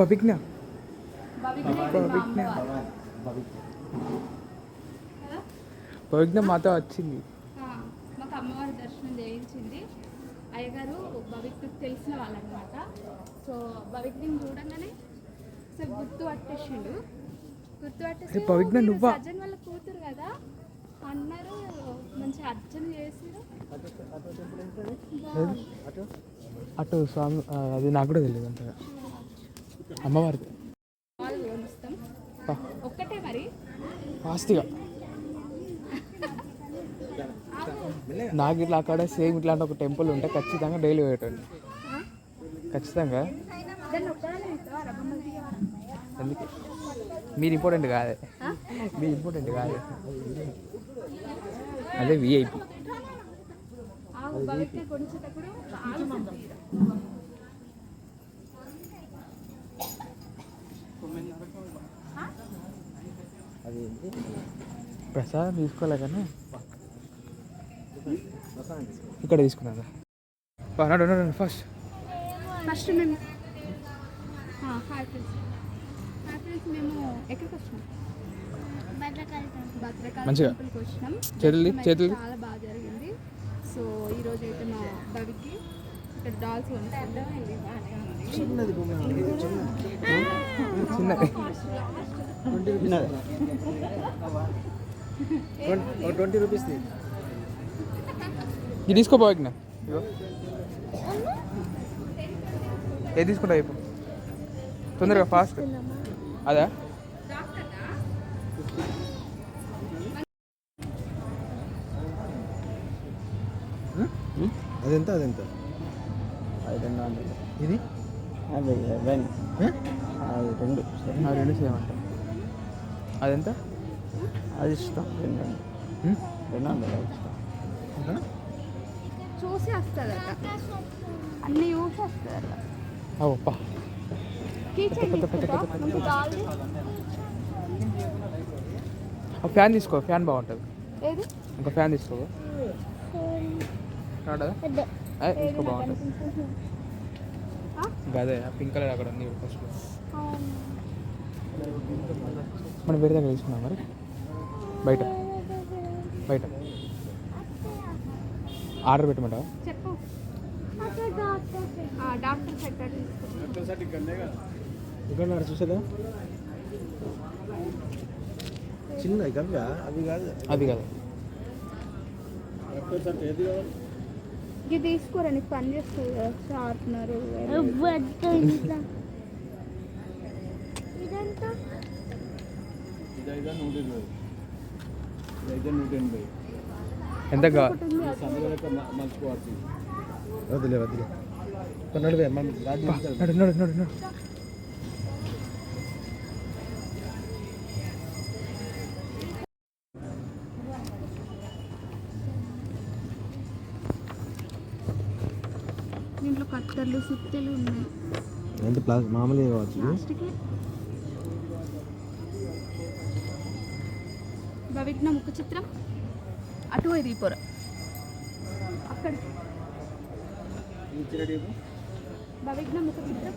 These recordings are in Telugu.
భవిజ్ఞ. కదా? భవిజ్ఞ. మాతో వచ్చింది. మాకు అమ్మవారి దర్శనం చేయించింది. అయ్యగారు భవిజ్ఞకు తెలిసిన వాళ్ళనమాట సో భవిజ్ఞని చూడంగానే సో గుర్తు పట్టేసిండు. గుర్తు పట్టేసి అరే భవిజ్ఞ "ఓ, మీరు నువ్వా?" సజ్జన్ వాళ్ళ కూతురు కదా. అన్నారు. మంచి అర్చన చేసిరు అటు స్వామి అది నాకు కూడా తెలియదు అంతగా. ఒక్కటే మరి? ఫాస్ట్గా నాకు ఇట్లా అక్కడ సేమ్ ఇట్లాంటి ఒక టెంపుల్ ఉంటే ఖచ్చితంగా డైలీ పోయేటండి ఖచ్చితంగా. ఎందుకు మీరు ఇంపార్టెంట్ కాదే. మీరు ఇంపార్టెంట్ కాదే. అదే విఐపి సంతీరు. ప్రసాదం తీసుకోలే కానీ. ఇక్కడ తీసుకున్నాను నడు నడు ఫస్ట్ ఫస్ట్ మేము హాయ్ ఫ్రెండ్స్. హాయ్ ఫ్రెండ్స్ మేము ఎక్కడికి వచ్చినాం మంచిగా. చేతులు చేతులు చాలా బాగా జరిగింది. సో ఈ రోజు అయితే మా బవికి ఇక్కడ డాల్స్ చిన్నది ట్వంటీ రూపీస్ ఇది తీసుకోపోయిన ఏది తీసుకుంటా ఇప్పుడు తొందరగా ఫాస్ట్ అదా? అదెంత అదెంత? ఇది? అది వెన్ అది రెండు. ఆ రెండు చేయమంట అదెంత? అది ఇష్టం. రెండు? రెండు వందలు ఇష్టం. ఎంతనా? చూసి వస్తుందట. అన్ని చూసి వస్తుందట. ఆ ఫ్యాన్ తీసుకో. ఫ్యాన్ బాగుంటుంది. ఏది? ఇంకా ఫ్యాన్ తీసుకో. రాడా అదే. తీసుకో బాగుంటుంది. గదే పింక్ కలర్ అక్కడ ఉంది ఫస్ట్ మనం వేరే దగ్గర తీసుకున్నాం మరి. బయట. బయట. ఆర్డర్ పెట్టమంటావా? చెప్పు. ఆ, డాక్టర్ సెక్టర్ తీసుకుంటాం ఇక్కడ చూసేదా? చిన్న గవ్య అవి కాదు. అది కాదు. ఏది కావాలి? ఇది తీసుకోరా నీకు పని చేస్తుంది కదా షార్ప్నర్ ఇదంతా? ఎంత కావాలి దీంట్లో కట్టర్లు సుత్తెలు ఉన్నాయి. ఎంత ప్లాస్ మామూలుగా కావచ్చు? ప్లాస్టిక్. భవిజ్ఞ ముఖ చిత్రం. అటు ఇది పొర. అక్కడ. భవిజ్ఞ ముఖ చిత్రం.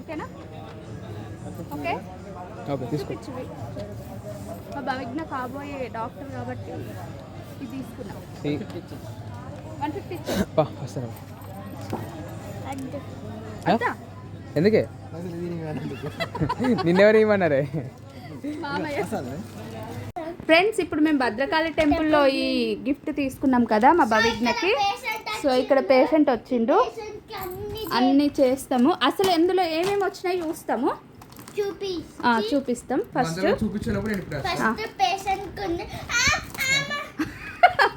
ఓకేనా? ఓకే? చూపించు మా భవిజ్ఞ కాబోయే డాక్టర్ కాబట్టి ఎందుకే నిన్నెవరు ఏమన్నారే ఫ్రెండ్స్ ఇప్పుడు మేము భద్రకాళి టెంపుల్లో ఈ గిఫ్ట్ తీసుకున్నాం కదా మా భవిజ్ఞకి. సో ఇక్కడ పేషెంట్ వచ్చిండు. అన్నీ చేస్తాము. అసలు ఎందులో ఏమేమి వచ్చినాయి చూస్తాము. చూపి ఆ, చూపిస్తాం. ఫస్ట్ చూపించినప్పుడు నేను ఇప్పుడు ఫస్ట్ పేషెంట్ కుంది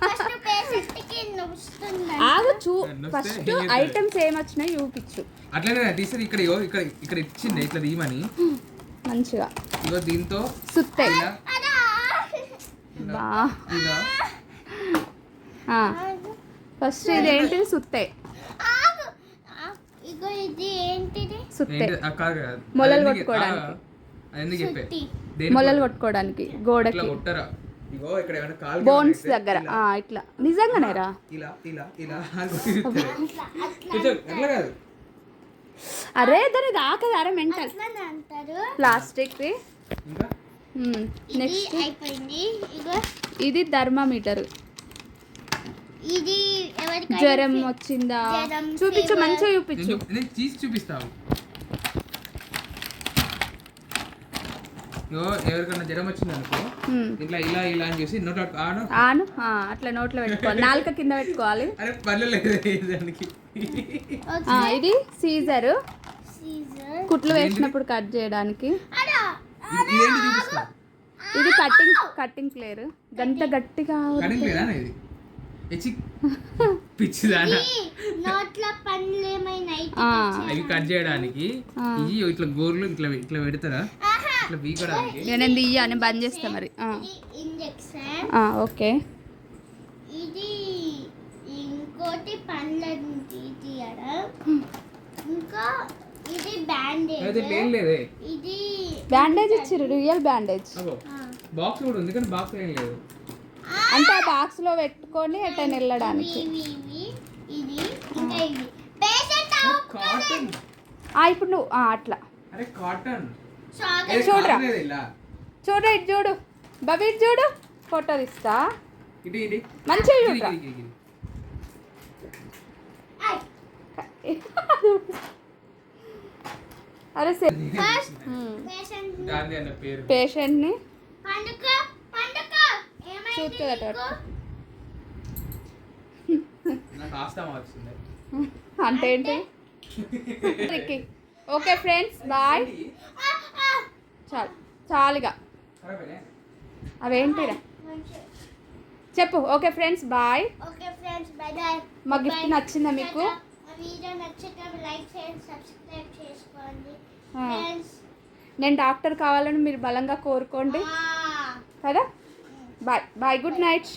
ఫస్ట్ పేషెంట్కి నొస్తుంది ఆగు చూ ఫస్ట్ ఐటమ్స్ ఏమొచ్చినాయి చూపించు అట్లనే తీసేది ఇక్కడ ఇక్కడ ఇక్కడ ఇచ్చింది ఇట్లా తీయమని. మంచిగా. ఇగో దీంతో. సుత్తే. ఇలా. బా. ఇలా. ఫస్ట్ సుత్తే. ఇది ఏంటిది? సుత్తే. కాదు. మొలలు కొట్టుకోవడానికి. ఆ, అది ఎందుకు చెప్పే? సుత్తి. దేనికి మొలలు కొట్టు? కొట్టుకోవడానికి గోడకి. కొట్టరా? ఇగో ఇక్కడ ఏమైనా కాలు బోన్స్ దగ్గర. ఆ, ఇట్లా. నిజంగానేరా? ఇలా ఇలా ఇలా ఎట్లా కాదు. అరే దాని దాకదు అరే మెంటల్. Plastic next. అయిపోయింది. ఇగో. ఇది థర్మామీటర్. ఇది జ్వరం వచ్చిందా? చూపించు. మంచిగా చూపించు. చూపి- నేను తీసి చూపిస్తావు ఎవరికైనా జ్వరం వచ్చింది అనుకో. ఇట్లా ఇలా ఇలా అని చూసి నోట్ ఆను. ఆను? అట్లా నోట్లో పెట్టుకోవాలి నాలుక కింద పెట్టుకోవాలి. అరే పల్లె లేదు దానికి. ఆ, ఇది సీజర్. సీజర్ కుట్లు వేసినప్పుడు కట్ చేయడానికి. అడా ఇది- కట్టింగ్ కట్టింగ్ ప్లేయర్. గంత గట్టిగా ఇది? ఎచ్చి పిచ్చిదానా. అవి కట్ చేయడానికి. ఇవి ఇట్లా గోర్లు ఇట్లా ఇట్లా పెడతారా? ఇట్లా నేను దియ్యా నేను బంద్ చేస్తా మరి. ఆ, ఇది ఇంజెక్షన్. ఆ, ఓకే. ఇది ఇంకోటి పండ్లను తీ- తీయడం ఇంకా ఇది బ్యాండేజ్. ఇది బ్యాండేజ్ ఇచ్చిర్రు రియల్ బ్యాండేజ్. బాక్స్ కూడా ఉంది కానీ బాక్స్ ఏం లేదు. అంటే ఆ బాక్స్లో పెట్టుకొని ఎటైనా వెళ్ళడానికి. ఇవి ఇవి ఇది ఇంకా ఇది పేషెంట్ కాటన్ ఆ, ఇప్పుడు నువ్వు అట్లా. అరే కాటన్ చూడురా. ఇలా. చూడు ఇటు చూడు. బబీ ఇటు చూడు ఫోటో తీస్తా. మంచిగా చూడరా. అరే సరే పేషెంట్ని. చూస్తుందట అంటే ఏంటి? Okay friends bye. చాలు. చాలుగా? అవేంటిరా? చెప్పు. Okay friends bye. Okay friends bye మా గిఫ్ట్ నచ్చిందా మీకు? మా వీడియో నచ్చితే లైక్ చేయండి సబ్స్క్రైబ్ చేసుకోండి. ఆ. ఫ్రెండ్స్. నేను డాక్టర్ కావాలని మీరు బలంగా కోరుకోండి. కదా? బాయ్. Bye good night.